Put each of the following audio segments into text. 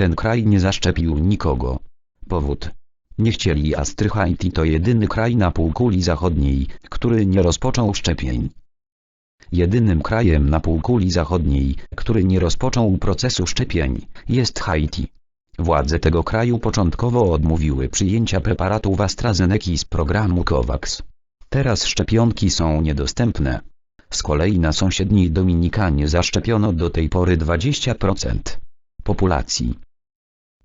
Ten kraj nie zaszczepił nikogo. Powód. Nie chcieli Astry Haiti to jedyny kraj na półkuli zachodniej, który nie rozpoczął szczepień. Jedynym krajem na półkuli zachodniej, który nie rozpoczął procesu szczepień, jest Haiti. Władze tego kraju początkowo odmówiły przyjęcia preparatów AstraZeneca z programu COVAX. Teraz szczepionki są niedostępne. Z kolei na sąsiedniej Dominikanie zaszczepiono do tej pory 20% populacji.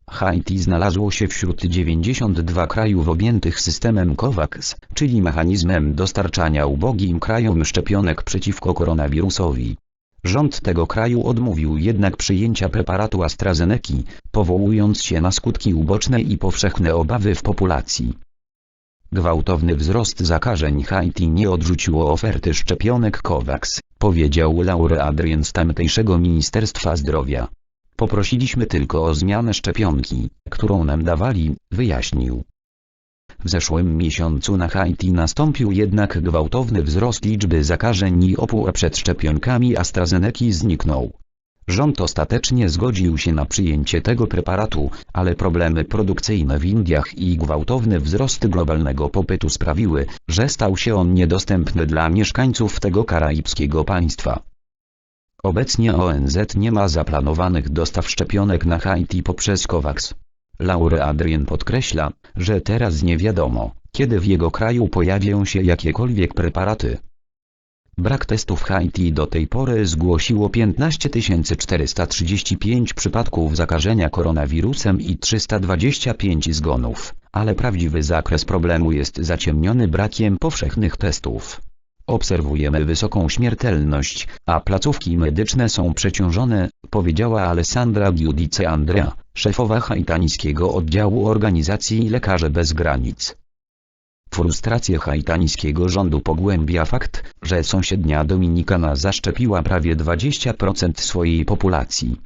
Haiti znalazło się wśród 92 krajów objętych systemem COVAX, czyli mechanizmem dostarczania ubogim krajom szczepionek przeciwko koronawirusowi. Rząd tego kraju odmówił jednak przyjęcia preparatu AstraZeneca, powołując się na skutki uboczne i powszechne obawy w populacji. Gwałtowny wzrost zakażeń Haiti nie odrzuciło oferty szczepionek COVAX, powiedział Laure Adrien z tamtejszego Ministerstwa Zdrowia. Poprosiliśmy tylko o zmianę szczepionki, którą nam dawali, wyjaśnił. W zeszłym miesiącu na Haiti nastąpił jednak gwałtowny wzrost liczby zakażeń i opór przed szczepionkami AstraZeneca zniknął. Rząd ostatecznie zgodził się na przyjęcie tego preparatu, ale problemy produkcyjne w Indiach i gwałtowny wzrost globalnego popytu sprawiły, że stał się on niedostępny dla mieszkańców tego karaibskiego państwa. Obecnie ONZ nie ma zaplanowanych dostaw szczepionek na Haiti poprzez COVAX. Laure Adrien podkreśla, że teraz nie wiadomo, kiedy w jego kraju pojawią się jakiekolwiek preparaty. Brak testów Haiti do tej pory zgłosiło 15 435 przypadków zakażenia koronawirusem i 325 zgonów, ale prawdziwy zakres problemu jest zaciemniony brakiem powszechnych testów. Obserwujemy wysoką śmiertelność, a placówki medyczne są przeciążone, powiedziała Alessandra Giudice Andrea, szefowa haitańskiego oddziału organizacji Lekarze Bez Granic. Frustrację haitańskiego rządu pogłębia fakt, że sąsiednia Dominikana zaszczepiła prawie 20% swojej populacji.